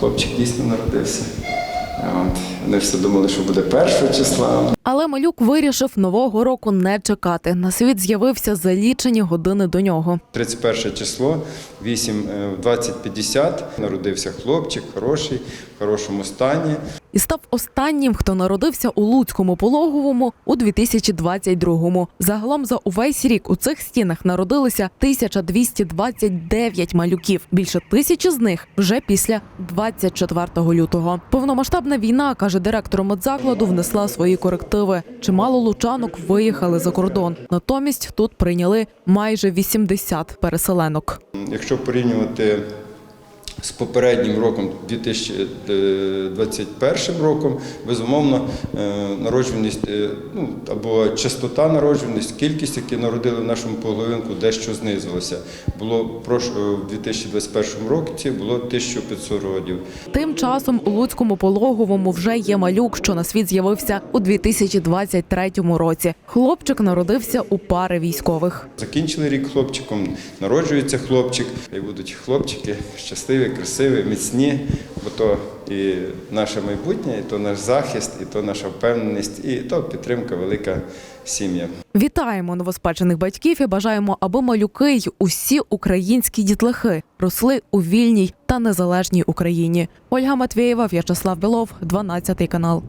хлопчик дійсно народився. От. Вони все думали, що буде першого числа. Але малюк вирішив нового року не чекати. На світ з'явився за лічені години до нього. 31 число, 8, е, в 20.50 народився хлопчик, хороший, в хорошому стані. І став останнім, хто народився у Луцькому пологовому у 2022-му. Загалом за увесь рік у цих стінах народилися 1229 малюків. Більше тисячі з них вже після 24 лютого. Повномасштабна війна, каже директор медзакладу, внесла свої корективи. Чимало лучанок виїхали за кордон. Натомість тут прийняли майже 80 переселенок. Якщо порівнювати з попереднім роком, 2021 роком, безумовно, е, народжуваність е, ну, або частота народжуваність, кількість, які народили в нашому половинку, дещо знизилася. Було е, в 2021 році було 1500 родів. Тим часом у Луцькому пологовому вже є малюк, що на світ з'явився у 2023 році. Хлопчик народився у пари військових. Закінчили рік хлопчиком, народжується хлопчик, і будуть хлопчики щасливі, красиві, міцні, бо то і наше майбутнє, і то наш захист, і то наша впевненість, і то підтримка велика сім'я. Вітаємо новоспечених батьків і бажаємо, аби малюки й усі українські дітлахи росли у вільній та незалежній Україні. Ольга Матвєєва, В'ячеслав Білов, 12 канал.